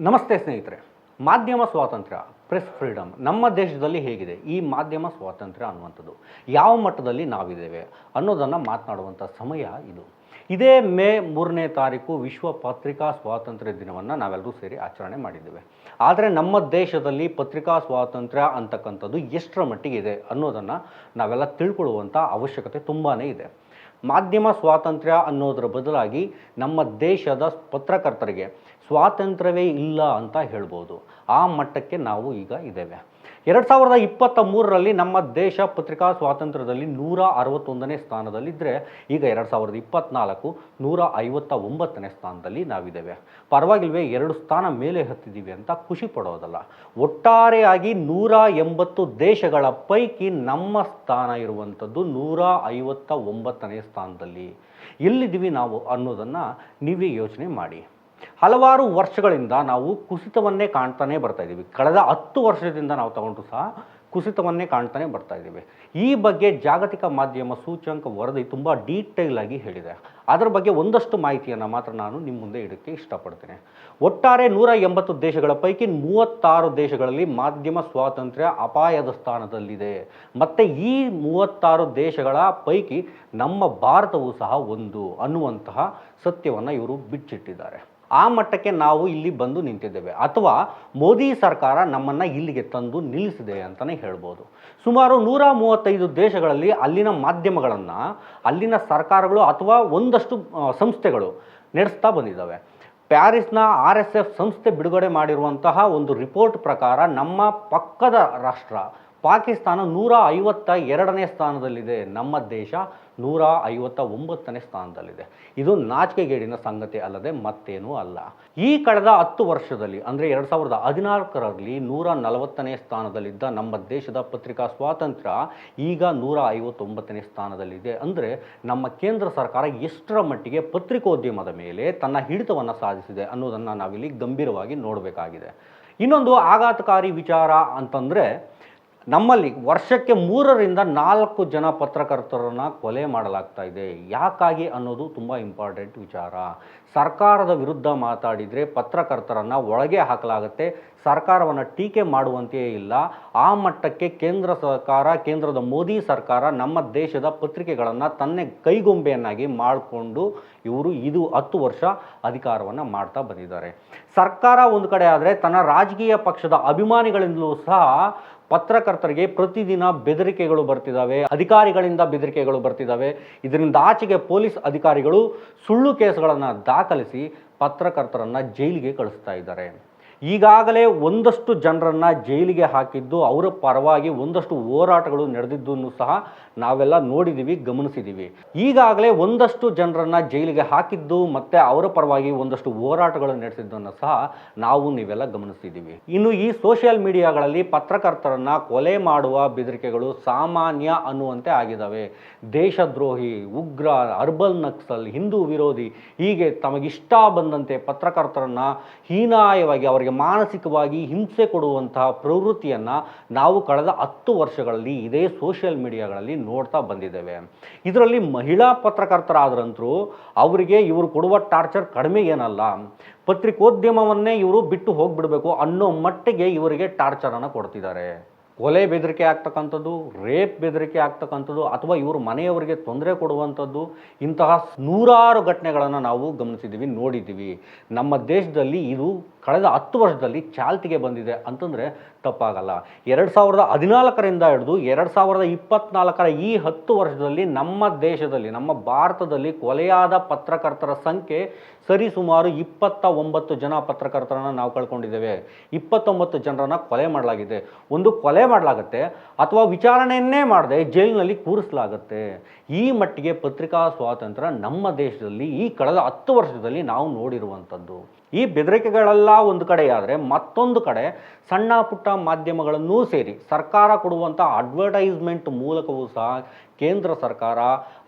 ನಮಸ್ತೆ ಸ್ನೇಹಿತರೆ. ಮಾಧ್ಯಮ ಸ್ವಾತಂತ್ರ್ಯ ಪ್ರೆಸ್ ಫ್ರೀಡಮ್ ನಮ್ಮ ದೇಶದಲ್ಲಿ ಹೇಗಿದೆ? ಈ ಮಾಧ್ಯಮ ಸ್ವಾತಂತ್ರ್ಯ ಅನ್ನುವಂಥದ್ದು ಯಾವ ಮಟ್ಟದಲ್ಲಿ ನಾವಿದ್ದೇವೆ ಅನ್ನೋದನ್ನು ಮಾತನಾಡುವಂಥ ಸಮಯ ಇದು. ಇದೇ ಮೇ ಮೂರನೇ ತಾರೀಕು ವಿಶ್ವ ಪತ್ರಿಕಾ ಸ್ವಾತಂತ್ರ್ಯ ದಿನವನ್ನು ನಾವೆಲ್ಲರೂ ಸೇರಿ ಆಚರಣೆ ಮಾಡಿದ್ದೇವೆ. ಆದರೆ ನಮ್ಮ ದೇಶದಲ್ಲಿ ಪತ್ರಿಕಾ ಸ್ವಾತಂತ್ರ್ಯ ಅಂತಕ್ಕಂಥದ್ದು ಎಷ್ಟರ ಮಟ್ಟಿಗೆ ಇದೆ ಅನ್ನೋದನ್ನು ನಾವೆಲ್ಲ ತಿಳ್ಕೊಳ್ಳುವಂಥ ಅವಶ್ಯಕತೆ ತುಂಬಾ ಇದೆ. ಮಾಧ್ಯಮ ಸ್ವಾತಂತ್ರ್ಯ ಅನ್ನೋದರ ಬದಲಾಗಿ ನಮ್ಮ ದೇಶದ ಪತ್ರಕರ್ತರಿಗೆ ಸ್ವಾತಂತ್ರ್ಯವೇ ಇಲ್ಲ ಅಂತ ಹೇಳ್ಬೋದು. ಆ ಮಟ್ಟಕ್ಕೆ ನಾವು ಈಗ ಇದ್ದೇವೆ. ಎರಡು ಸಾವಿರದ ಇಪ್ಪತ್ತ ಮೂರರಲ್ಲಿ ನಮ್ಮ ದೇಶ ಪತ್ರಿಕಾ ಸ್ವಾತಂತ್ರ್ಯದಲ್ಲಿ ನೂರ ಅರವತ್ತೊಂದನೇ ಸ್ಥಾನದಲ್ಲಿದ್ದರೆ ಈಗ ಎರಡು ಸಾವಿರದ ಇಪ್ಪತ್ತ್ನಾಲ್ಕು ನೂರ ಐವತ್ತ ಒಂಬತ್ತನೇ ಸ್ಥಾನದಲ್ಲಿ ನಾವಿದ್ದೇವೆ. ಪರವಾಗಿಲ್ವೇ ಎರಡು ಸ್ಥಾನ ಮೇಲೆ ಹತ್ತಿದ್ದೀವಿ ಅಂತ ಖುಷಿ ಪಡೋದಲ್ಲ. ಒಟ್ಟಾರೆಯಾಗಿ ನೂರ ಎಂಬತ್ತು ದೇಶಗಳ ಪೈಕಿ ನಮ್ಮ ಸ್ಥಾನ ಇರುವಂಥದ್ದು ನೂರ ಐವತ್ತ ಒಂಬತ್ತನೇ ಸ್ಥಾನದಲ್ಲಿ. ಎಲ್ಲಿದ್ದೀವಿ ನಾವು ಅನ್ನೋದನ್ನು ನೀವೇ ಯೋಚನೆ ಮಾಡಿ. ಹಲವಾರು ವರ್ಷಗಳಿಂದ ನಾವು ಕುಸಿತವನ್ನೇ ಕಾಣ್ತಾನೆ ಬರ್ತಾ ಇದ್ದೀವಿ. ಕಳೆದ ಹತ್ತು ವರ್ಷದಿಂದ ನಾವು ತಗೊಂಡ್ರು ಸಹ ಕುಸಿತವನ್ನೇ ಕಾಣ್ತಾನೆ ಬರ್ತಾ ಇದ್ದೀವಿ. ಈ ಬಗ್ಗೆ ಜಾಗತಿಕ ಮಾಧ್ಯಮ ಸೂಚ್ಯಂಕ ವರದಿ ತುಂಬ ಡೀಟೇಲ್ ಆಗಿ ಹೇಳಿದೆ. ಅದರ ಬಗ್ಗೆ ಒಂದಷ್ಟು ಮಾಹಿತಿಯನ್ನು ಮಾತ್ರ ನಾನು ನಿಮ್ಮ ಮುಂದೆ ಇಡೋಕ್ಕೆ ಇಷ್ಟಪಡ್ತೇನೆ. ಒಟ್ಟಾರೆ ನೂರ ಎಂಬತ್ತು ದೇಶಗಳ ಪೈಕಿ ಮೂವತ್ತಾರು ದೇಶಗಳಲ್ಲಿ ಮಾಧ್ಯಮ ಸ್ವಾತಂತ್ರ್ಯ ಅಪಾಯದ ಸ್ಥಾನದಲ್ಲಿದೆ. ಮತ್ತು ಈ ಮೂವತ್ತಾರು ದೇಶಗಳ ಪೈಕಿ ನಮ್ಮ ಭಾರತವು ಸಹ ಒಂದು ಅನ್ನುವಂತಹ ಸತ್ಯವನ್ನು ಇವರು ಬಿಚ್ಚಿಟ್ಟಿದ್ದಾರೆ. ಆ ಮಟ್ಟಕ್ಕೆ ನಾವು ಇಲ್ಲಿ ಬಂದು ನಿಂತಿದ್ದೇವೆ. ಅಥವಾ ಮೋದಿ ಸರ್ಕಾರ ನಮ್ಮನ್ನು ಇಲ್ಲಿಗೆ ತಂದು ನಿಲ್ಲಿಸಿದೆ ಅಂತಲೇ ಹೇಳ್ಬೋದು. ಸುಮಾರು ನೂರ ಮೂವತ್ತೈದು ದೇಶಗಳಲ್ಲಿ ಅಲ್ಲಿನ ಮಾಧ್ಯಮಗಳನ್ನು, ಅಲ್ಲಿನ ಸರ್ಕಾರಗಳು ಅಥವಾ ಒಂದಷ್ಟು ಸಂಸ್ಥೆಗಳು ನಡೆಸ್ತಾ ಬಂದಿದ್ದಾವೆ. ಪ್ಯಾರಿಸ್ನ ಆರ್ ಎಸ್ ಎಫ್ ಸಂಸ್ಥೆ ಬಿಡುಗಡೆ ಮಾಡಿರುವಂತಹ ಒಂದು ರಿಪೋರ್ಟ್ ಪ್ರಕಾರ ನಮ್ಮ ಪಕ್ಕದ ರಾಷ್ಟ್ರ ಪಾಕಿಸ್ತಾನ ನೂರ ಐವತ್ತ ಎರಡನೇ ಸ್ಥಾನದಲ್ಲಿದೆ. ನಮ್ಮ ದೇಶ ನೂರ ಐವತ್ತ ಒಂಬತ್ತನೇ ಸ್ಥಾನದಲ್ಲಿದೆ. ಇದು ನಾಚಿಕೆಗೇಡಿನ ಸಂಗತಿ ಅಲ್ಲದೆ ಮತ್ತೇನೂ ಅಲ್ಲ. ಈ ಕಳೆದ ಹತ್ತು ವರ್ಷದಲ್ಲಿ, ಅಂದರೆ ಎರಡು ಸಾವಿರದ ಹದಿನಾಲ್ಕರಲ್ಲಿ ನೂರ ನಲವತ್ತನೇ ಸ್ಥಾನದಲ್ಲಿದ್ದ ನಮ್ಮ ದೇಶದ ಪತ್ರಿಕಾ ಸ್ವಾತಂತ್ರ್ಯ ಈಗ ನೂರ ಐವತ್ತೊಂಬತ್ತನೇ ಸ್ಥಾನದಲ್ಲಿದೆ. ಅಂದರೆ ನಮ್ಮ ಕೇಂದ್ರ ಸರ್ಕಾರ ಎಷ್ಟರ ಮಟ್ಟಿಗೆ ಪತ್ರಿಕೋದ್ಯಮದ ಮೇಲೆ ತನ್ನ ಹಿಡಿತವನ್ನು ಸಾಧಿಸಿದೆ ಅನ್ನೋದನ್ನು ನಾವಿಲ್ಲಿ ಗಂಭೀರವಾಗಿ ನೋಡಬೇಕಾಗಿದೆ. ಇನ್ನೊಂದು ಆಘಾತಕಾರಿ ವಿಚಾರ ಅಂತಂದರೆ ನಮ್ಮಲ್ಲಿ ವರ್ಷಕ್ಕೆ ಮೂರರಿಂದ ನಾಲ್ಕು ಜನ ಪತ್ರಕರ್ತರನ್ನು ಕೊಲೆ ಮಾಡಲಾಗ್ತಾ ಇದೆ. ಯಾಕಾಗಿ ಅನ್ನೋದು ತುಂಬ ಇಂಪಾರ್ಟೆಂಟ್ ವಿಚಾರ. ಸರ್ಕಾರದ ವಿರುದ್ಧ ಮಾತಾಡಿದರೆ ಪತ್ರಕರ್ತರನ್ನು ಒಳಗೆ ಹಾಕಲಾಗುತ್ತೆ. ಸರ್ಕಾರವನ್ನು ಟೀಕೆ ಮಾಡುವಂತೆಯೇ ಇಲ್ಲ. ಆ ಮಟ್ಟಕ್ಕೆ ಕೇಂದ್ರ ಸರ್ಕಾರ, ಕೇಂದ್ರದ ಮೋದಿ ಸರ್ಕಾರ ನಮ್ಮ ದೇಶದ ಪತ್ರಿಕೆಗಳನ್ನು ತನ್ನೇ ಕೈಗೊಂಬೆಯನ್ನಾಗಿ ಮಾಡಿಕೊಂಡು ಇವರು ಇದು ಹತ್ತು ವರ್ಷ ಅಧಿಕಾರವನ್ನು ಮಾಡ್ತಾ ಬಂದಿದ್ದಾರೆ. ಸರ್ಕಾರ ಒಂದು ಕಡೆ ಆದರೆ ತನ್ನ ರಾಜಕೀಯ ಪಕ್ಷದ ಅಭಿಮಾನಿಗಳಿಂದಲೂ ಸಹ ಪತ್ರಕರ್ತರಿಗೆ ಪ್ರತಿದಿನ ಬೆದರಿಕೆಗಳು ಬರ್ತಿದ್ದಾವೆ ಅಧಿಕಾರಿಗಳಿಂದ ಬೆದರಿಕೆಗಳು ಬರ್ತಿದ್ದಾವೆ ಇದರಿಂದ ಆಚೆಗೆ ಪೊಲೀಸ್ ಅಧಿಕಾರಿಗಳು ಸುಳ್ಳು ಕೇಸ್ಗಳನ್ನು ದಾಖಲಿಸಿ ಪತ್ರಕರ್ತರನ್ನು ಜೈಲಿಗೆ ಕಳಿಸ್ತಾ ಇದ್ದಾರೆ. ಈಗಾಗಲೇ ಒಂದಷ್ಟು ಜನರನ್ನು ಜೈಲಿಗೆ ಹಾಕಿದ್ದು, ಅವರ ಪರವಾಗಿ ಒಂದಷ್ಟು ಹೋರಾಟಗಳು ನಡೆದಿದ್ದನ್ನು ಸಹ ನಾವೆಲ್ಲ ನೋಡಿದ್ದೀವಿ ಗಮನಿಸಿದ್ದೀವಿ ಈಗಾಗಲೇ ಒಂದಷ್ಟು ಜನರನ್ನು ಜೈಲಿಗೆ ಹಾಕಿದ್ದು ಮತ್ತು ಅವರ ಪರವಾಗಿ ಒಂದಷ್ಟು ಹೋರಾಟಗಳು ನಡೆಸಿದ್ದನ್ನು ಸಹ ನಾವು ನೀವೆಲ್ಲ ಗಮನಿಸಿದ್ದೀವಿ ಇನ್ನು ಈ ಸೋಷಿಯಲ್ ಮೀಡಿಯಾಗಳಲ್ಲಿ ಪತ್ರಕರ್ತರನ್ನು ಕೊಲೆ ಮಾಡುವ ಬೆದರಿಕೆಗಳು ಸಾಮಾನ್ಯ ಅನ್ನುವಂತೆ ಆಗಿದ್ದಾವೆ. ದೇಶದ್ರೋಹಿ, ಉಗ್ರ ಅರ್ಬಲ್ ನಕ್ಸಲ್, ಹಿಂದೂ ವಿರೋಧಿ ಹೀಗೆ ತಮಗಿಷ್ಟ ಬಂದಂತೆ ಪತ್ರಕರ್ತರನ್ನು ಹೀನಾಯವಾಗಿ ಅವರಿಗೆ ಮಾನಸಿಕವಾಗಿ ಹಿಂಸೆ ಕೊಡುವಂತಹ ಪ್ರವೃತ್ತಿಯನ್ನು ನಾವು ಕಳೆದ ಹತ್ತು ವರ್ಷಗಳಲ್ಲಿ ಇದೇ ಸೋಷಿಯಲ್ ಮೀಡಿಯಾಗಳಲ್ಲಿ ನೋಡ್ತಾ ಬಂದಿದ್ದೇವೆ. ಇದರಲ್ಲಿ ಮಹಿಳಾ ಪತ್ರಕರ್ತರಾದ್ರಂತರೂ ಅವರಿಗೆ ಇವರು ಕೊಡುವ ಟಾರ್ಚರ್ ಕಡಿಮೆ ಏನಲ್ಲ. ಪತ್ರಿಕೋದ್ಯಮವನ್ನೇ ಇವರು ಬಿಟ್ಟು ಹೋಗ್ಬಿಡಬೇಕು ಅನ್ನೋ ಮಟ್ಟಿಗೆ ಇವರಿಗೆ ಟಾರ್ಚರನ್ನು ಕೊಡ್ತಿದ್ದಾರೆ. ಕೊಲೆ ಬೆದರಿಕೆ ಆಗ್ತಕ್ಕಂಥದ್ದು, ರೇಪ್ ಬೆದರಿಕೆ ಆಗ್ತಕ್ಕಂಥದ್ದು, ಅಥವಾ ಇವರು ಮನೆಯವರಿಗೆ ತೊಂದರೆ ಕೊಡುವಂಥದ್ದು, ಇಂತಹ ನೂರಾರು ಘಟನೆಗಳನ್ನು ನಾವು ಗಮನಿಸಿದ್ದೀವಿ ನೋಡಿದ್ದೀವಿ ನಮ್ಮ ದೇಶದಲ್ಲಿ ಇದು ಕಳೆದ ಹತ್ತು ವರ್ಷದಲ್ಲಿ ಚಾಲ್ತಿಗೆ ಬಂದಿದೆ ಅಂತಂದರೆ ತಪ್ಪಾಗಲ್ಲ. ಎರಡು ಸಾವಿರದ ಹದಿನಾಲ್ಕರಿಂದ ಹಿಡಿದು ಎರಡು ಸಾವಿರದ ಇಪ್ಪತ್ನಾಲ್ಕರ ಈ ಹತ್ತು ವರ್ಷದಲ್ಲಿ ನಮ್ಮ ದೇಶದಲ್ಲಿ, ನಮ್ಮ ಭಾರತದಲ್ಲಿ ಕೊಲೆಯಾದ ಪತ್ರಕರ್ತರ ಸಂಖ್ಯೆ ಸರಿಸುಮಾರು ಇಪ್ಪತ್ತ ಒಂಬತ್ತು ಜನ ಪತ್ರಕರ್ತರನ್ನು ನಾವು ಕಳ್ಕೊಂಡಿದ್ದೇವೆ. ಇಪ್ಪತ್ತೊಂಬತ್ತು ಜನರನ್ನು ಕೊಲೆ ಮಾಡಲಾಗಿದೆ. ಒಂದು ಕೊಲೆ ಮಾಡಲಾಗುತ್ತೆ ಅಥವಾ ವಿಚಾರಣೆಯನ್ನೇ ಮಾಡದೆ ಜೈಲಿನಲ್ಲಿ ಕೂರಿಸಲಾಗುತ್ತೆ. ಈ ಮಟ್ಟಿಗೆ ಪತ್ರಿಕಾ ಸ್ವಾತಂತ್ರ್ಯ ನಮ್ಮ ದೇಶದಲ್ಲಿ ಈ ಕಳೆದ ಹತ್ತು ವರ್ಷದಲ್ಲಿ ನಾವು ನೋಡಿರುವಂಥದ್ದು. ಈ ಬೆದರಿಕೆಗಳೆಲ್ಲ ಒಂದು ಕಡೆಯಾದರೆ ಮತ್ತೊಂದು ಕಡೆ ಸಣ್ಣ ಪುಟ್ಟ ಮಾಧ್ಯಮಗಳನ್ನೂ ಸೇರಿ ಸರ್ಕಾರ ಕೊಡುವಂಥ ಅಡ್ವರ್ಟೈಸ್ಮೆಂಟ್ ಮೂಲಕವೂ ಸಹ ಕೇಂದ್ರ ಸರ್ಕಾರ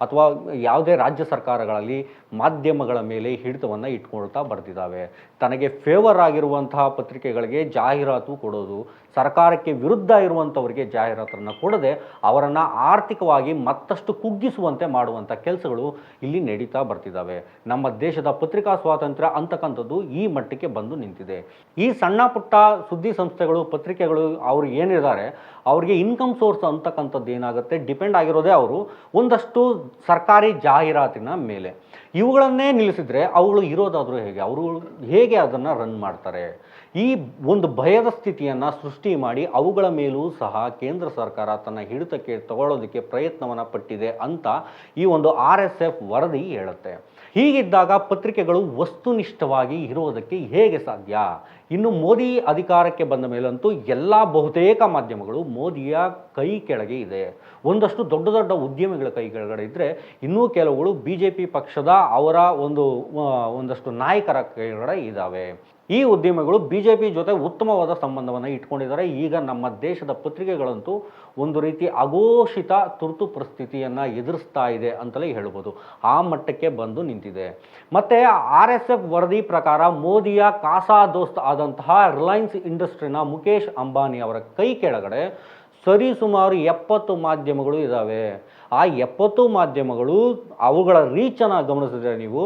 ಅಥವಾ ಯಾವುದೇ ರಾಜ್ಯ ಸರ್ಕಾರಗಳಲ್ಲಿ ಮಾಧ್ಯಮಗಳ ಮೇಲೆ ಹಿಡಿತವನ್ನು ಇಟ್ಕೊಳ್ತಾ ಬರ್ತಿದ್ದಾವೆ ತನಗೆ ಫೇವರ್ ಆಗಿರುವಂತಹ ಪತ್ರಿಕೆಗಳಿಗೆ ಜಾಹೀರಾತು ಕೊಡೋದು, ಸರ್ಕಾರಕ್ಕೆ ವಿರುದ್ಧ ಇರುವಂಥವರಿಗೆ ಜಾಹೀರಾತನ್ನು ಕೊಡದೆ ಅವರನ್ನು ಆರ್ಥಿಕವಾಗಿ ಮತ್ತಷ್ಟು ಕುಗ್ಗಿಸುವಂತೆ ಮಾಡುವಂಥ ಕೆಲಸಗಳು ಇಲ್ಲಿ ನಡೀತಾ ಬರ್ತಿದ್ದಾವೆ ನಮ್ಮ ದೇಶದ ಪತ್ರಿಕಾ ಸ್ವಾತಂತ್ರ್ಯ ಅಂತಕ್ಕಂಥದ್ದು ಈ ಮಟ್ಟಕ್ಕೆ ಬಂದು ನಿಂತಿದೆ. ಈ ಸಣ್ಣ ಪುಟ್ಟ ಸುದ್ದಿ ಸಂಸ್ಥೆಗಳು, ಪತ್ರಿಕೆಗಳು ಅವ್ರು ಏನಿದ್ದಾರೆ, ಅವರಿಗೆ ಇನ್ಕಮ್ ಸೋರ್ಸ್ ಅಂತಕ್ಕಂಥದ್ದು ಏನಾಗುತ್ತೆ? ಡಿಪೆಂಡ್ ಆಗಿರೋದೇ ಅವರು. ಒಂದಷ್ಟು ಸರ್ಕಾರಿ ಜಾಹೀರಾತಿನ ಮೇಲೆ. ಇವುಗಳನ್ನೇ ನಿಲ್ಲಿಸಿದ್ರೆ ಅವುಗಳು ಇರೋದಾದರೂ ಹೇಗೆ? ಅವರು ಹೇಗೆ ಅದನ್ನು ರನ್ ಮಾಡ್ತಾರೆ? ಈ ಒಂದು ಭಯದ ಸ್ಥಿತಿಯನ್ನು ಸೃಷ್ಟಿ ಮಾಡಿ ಅವುಗಳ ಮೇಲೂ ಸಹ ಕೇಂದ್ರ ಸರ್ಕಾರ ತನ್ನ ಹಿಡಿತಕ್ಕೆ ತಗೊಳ್ಳೋದಕ್ಕೆ ಪ್ರಯತ್ನವನ್ನು ಪಟ್ಟಿದೆ ಅಂತ ಈ ಒಂದು ಆರ್ ಎಸ್ ಎಫ್ ವರದಿ ಹೇಳುತ್ತೆ. ಹೀಗಿದ್ದಾಗ ಪತ್ರಿಕೆಗಳು ವಸ್ತುನಿಷ್ಠವಾಗಿ ಇರುವುದಕ್ಕೆ ಹೇಗೆ ಸಾಧ್ಯ? ಇನ್ನು ಮೋದಿ ಅಧಿಕಾರಕ್ಕೆ ಬಂದ ಮೇಲಂತೂ ಎಲ್ಲ ಬಹುತೇಕ ಮಾಧ್ಯಮಗಳು ಮೋದಿಯ ಕೈ ಕೆಳಗೆ ಇದೆ. ಒಂದಷ್ಟು ದೊಡ್ಡ ದೊಡ್ಡ ಉದ್ಯಮಿಗಳ ಕೈ ಕೆಳಗಡೆ ಇದ್ದರೆ ಇನ್ನೂ ಕೆಲವುಗಳು ಬಿ ಜೆ ಪಿ ಪಕ್ಷದ ಅವರ ಒಂದು ಒಂದಷ್ಟು ನಾಯಕರ ಕೆಳಗಡೆ ಇದ್ದಾವೆ. ಈ ಉದ್ಯಮಿಗಳು ಬಿ ಜೆ ಪಿ ಜೊತೆ ಉತ್ತಮವಾದ ಸಂಬಂಧವನ್ನು ಇಟ್ಕೊಂಡಿದ್ದಾರೆ. ಈಗ ನಮ್ಮ ದೇಶದ ಪತ್ರಿಕೆಗಳಂತೂ ಒಂದು ರೀತಿ ಅಘೋಷಿತ ತುರ್ತು ಪರಿಸ್ಥಿತಿಯನ್ನು ಎದುರಿಸ್ತಾ ಇದೆ ಅಂತಲೇ ಹೇಳ್ಬೋದು. ಆ ಮಟ್ಟಕ್ಕೆ ಬಂದು ನಿಂತಿದೆ. ಮತ್ತು ಆರ್ ಎಸ್ ಎಫ್ ವರದಿ ಪ್ರಕಾರ ಮೋದಿಯ ಕಾಸಾ ದೋಸ್ತ್ ಆದಂತಹ ರಿಲಯನ್ಸ್ ಇಂಡಸ್ಟ್ರಿನ ಮುಖೇಶ್ ಅಂಬಾನಿ ಅವರ ಕೈ ಕೆಳಗಡೆ ಸರಿಸುಮಾರು ಎಪ್ಪತ್ತು ಮಾಧ್ಯಮಗಳು ಇದ್ದಾವೆ ಆ ಎಪ್ಪತ್ತು ಮಾಧ್ಯಮಗಳು ಅವುಗಳ ರೀಚನ್ನು ಗಮನಿಸಿದ್ರೆ ನೀವು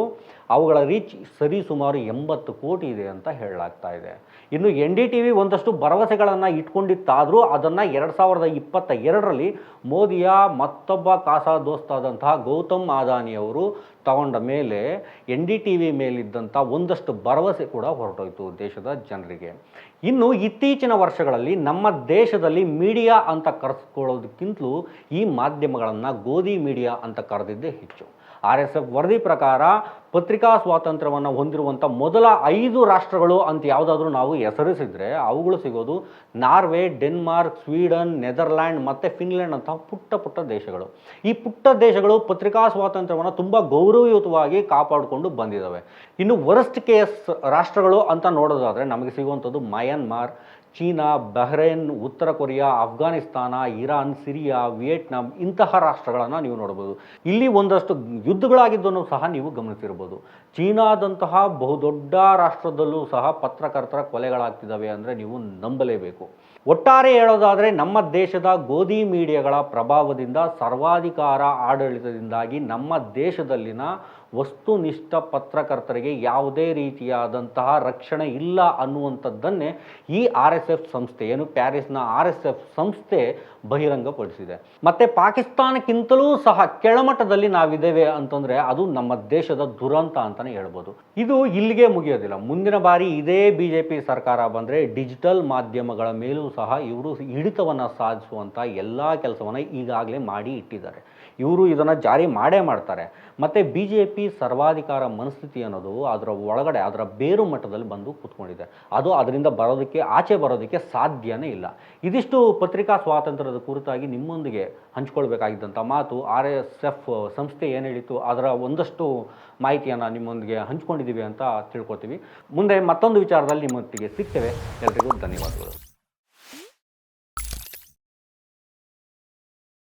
ಅವುಗಳ ರೀಚ್ ಸರಿ ಸುಮಾರು ಎಂಬತ್ತು ಕೋಟಿ ಇದೆ ಅಂತ ಹೇಳಲಾಗ್ತಾ ಇದೆ. ಇನ್ನು ಎನ್ ಡಿ ಟಿ ವಿ ಒಂದಷ್ಟು ಭರವಸೆಗಳನ್ನು ಇಟ್ಕೊಂಡಿತ್ತಾದರೂ ಅದನ್ನು ಎರಡು ಸಾವಿರದ ಇಪ್ಪತ್ತ ಎರಡರಲ್ಲಿ ಮೋದಿಯ ಮತ್ತೊಬ್ಬ ಕಾಸಾ ದೋಸ್ತಾದಂತಹ ಗೌತಮ್ ಅದಾನಿಯವರು ತಗೊಂಡ ಮೇಲೆ ಎನ್ ಡಿ ಟಿ ವಿ ಮೇಲಿದ್ದಂಥ ಒಂದಷ್ಟು ಭರವಸೆ ಕೂಡ ಹೊರಟೋಯ್ತು ದೇಶದ ಜನರಿಗೆ. ಇನ್ನು ಇತ್ತೀಚಿನ ವರ್ಷಗಳಲ್ಲಿ ನಮ್ಮ ದೇಶದಲ್ಲಿ ಮೀಡಿಯಾ ಅಂತ ಕರೆಸ್ಕೊಳ್ಳೋದಕ್ಕಿಂತಲೂ ಈ ಮಾಧ್ಯಮಗಳನ್ನು ಗೋಧಿ ಮೀಡಿಯಾ ಅಂತ ಕರೆದಿದ್ದೇ ಹೆಚ್ಚು. ಆರ್ ಎಸ್ ಎಫ್ ವರದಿ ಪ್ರಕಾರ ಪತ್ರಿಕಾ ಸ್ವಾತಂತ್ರ್ಯವನ್ನು ಹೊಂದಿರುವಂಥ ಮೊದಲ ಐದು ರಾಷ್ಟ್ರಗಳು ಅಂತ ಯಾವುದಾದ್ರೂ ನಾವು ಹೆಸರಿಸಿದರೆ ಅವುಗಳು ಸಿಗೋದು ನಾರ್ವೆ, ಡೆನ್ಮಾರ್ಕ್, ಸ್ವೀಡನ್, ನೆದರ್ಲ್ಯಾಂಡ್ ಮತ್ತು ಫಿನ್ಲೆಂಡ್ ಅಂತಹ ಪುಟ್ಟ ಪುಟ್ಟ ದೇಶಗಳು. ಈ ಪುಟ್ಟ ದೇಶಗಳು ಪತ್ರಿಕಾ ಸ್ವಾತಂತ್ರ್ಯವನ್ನು ತುಂಬ ಗೌರವಯುತವಾಗಿ ಕಾಪಾಡಿಕೊಂಡು ಬಂದಿದ್ದಾವೆ. ಇನ್ನು ವರ್ಸ್ಟ್ ಕೇಸ್ ರಾಷ್ಟ್ರಗಳು ಅಂತ ನೋಡೋದಾದರೆ ನಮಗೆ ಸಿಗುವಂಥದ್ದು ಮಯನ್ಮಾರ್ ಚೀನಾ, ಬಹ್ರೇನ್, ಉತ್ತರ Korea Afghanistan Iran, Syria, Vietnam ಇಂತಹ ರಾಷ್ಟ್ರಗಳನ್ನು ನೀವು ನೋಡ್ಬೋದು ಇಲ್ಲಿ ಒಂದಷ್ಟು ಯುದ್ಧಗಳಾಗಿದ್ದನ್ನು ಸಹ ನೀವು ಗಮನಿಸಿರ್ಬೋದು ಚೀನಾದಂತಹ ಬಹುದೊಡ್ಡ ರಾಷ್ಟ್ರದಲ್ಲೂ ಸಹ ಪತ್ರಕರ್ತರ ಕೊಲೆಗಳಾಗ್ತಿದ್ದಾವೆ ಅಂದರೆ ನೀವು ನಂಬಲೇಬೇಕು. ಒಟ್ಟಾರೆ ಹೇಳೋದಾದರೆ ನಮ್ಮ ದೇಶದ ಗೋಧಿ ಮೀಡಿಯಾಗಳ ಪ್ರಭಾವದಿಂದ ಸರ್ವಾಧಿಕಾರ ಆಡಳಿತದಿಂದಾಗಿ ನಮ್ಮ ದೇಶದಲ್ಲಿನ ವಸ್ತುನಿಷ್ಠ ಪತ್ರಕರ್ತರಿಗೆ ಯಾವುದೇ ರೀತಿಯಾದಂತಹ ರಕ್ಷಣೆ ಇಲ್ಲ ಅನ್ನುವಂಥದ್ದನ್ನೇ ಈ ಆರ್ ಎಸ್ ಎಫ್ ಸಂಸ್ಥೆ, ಏನು ಪ್ಯಾರಿಸ್ನ ಆರ್ ಎಸ್ ಎಫ್ ಸಂಸ್ಥೆ ಬಹಿರಂಗಪಡಿಸಿದೆ. ಮತ್ತು ಪಾಕಿಸ್ತಾನಕ್ಕಿಂತಲೂ ಸಹ ಕೆಳಮಟ್ಟದಲ್ಲಿ ನಾವಿದ್ದೇವೆ ಅಂತಂದರೆ ಅದು ನಮ್ಮ ದೇಶದ ದುರಂತ ಅಂತಲೇ ಹೇಳ್ಬೋದು. ಇದು ಇಲ್ಲಿಗೆ ಮುಗಿಯೋದಿಲ್ಲ. ಮುಂದಿನ ಬಾರಿ ಇದೇ ಬಿ ಜೆ ಪಿ ಸರ್ಕಾರ ಬಂದರೆ ಡಿಜಿಟಲ್ ಮಾಧ್ಯಮಗಳ ಮೇಲೂ ಸಹ ಇವರು ಹಿಡಿತವನ್ನು ಸಾಧಿಸುವಂಥ ಎಲ್ಲ ಕೆಲಸವನ್ನು ಈಗಾಗಲೇ ಮಾಡಿ ಇಟ್ಟಿದ್ದಾರೆ. ಇವರು ಇದನ್ನು ಜಾರಿ ಮಾಡೇ ಮಾಡ್ತಾರೆ. ಮತ್ತು ಬಿ ಜೆ ಪಿ ಸರ್ವಾಧಿಕಾರ ಮನಸ್ಥಿತಿ ಅನ್ನೋದು ಅದರ ಒಳಗಡೆ, ಅದರ ಬೇರು ಮಟ್ಟದಲ್ಲಿ ಬಂದು ಕೂತ್ಕೊಂಡಿದೆ. ಅದು ಅದರಿಂದ ಬರೋದಕ್ಕೆ, ಆಚೆ ಬರೋದಕ್ಕೆ ಸಾಧ್ಯನೇ ಇಲ್ಲ. ಇದಿಷ್ಟು ಪತ್ರಿಕಾ ಸ್ವಾತಂತ್ರ್ಯದ ಕುರಿತಾಗಿ ನಿಮ್ಮೊಂದಿಗೆ ಹಂಚ್ಕೊಳ್ಬೇಕಾಗಿದ್ದಂಥ ಮಾತು ಆರ್ ಎಸ್ ಎಫ್ ಸಂಸ್ಥೆ ಏನು ಹೇಳಿತ್ತು, ಅದರ ಒಂದಷ್ಟು ಮಾಹಿತಿಯನ್ನು ನಿಮ್ಮೊಂದಿಗೆ ಹಂಚ್ಕೊಂಡಿದ್ದೀವಿ ಅಂತ ತಿಳ್ಕೊತೀವಿ ಮುಂದೆ ಮತ್ತೊಂದು ವಿಚಾರದಲ್ಲಿ ನಿಮ್ಮೊಟ್ಟಿಗೆ ಸಿಗ್ತೇವೆ. ಎಲ್ರಿಗೂ ಧನ್ಯವಾದಗಳು.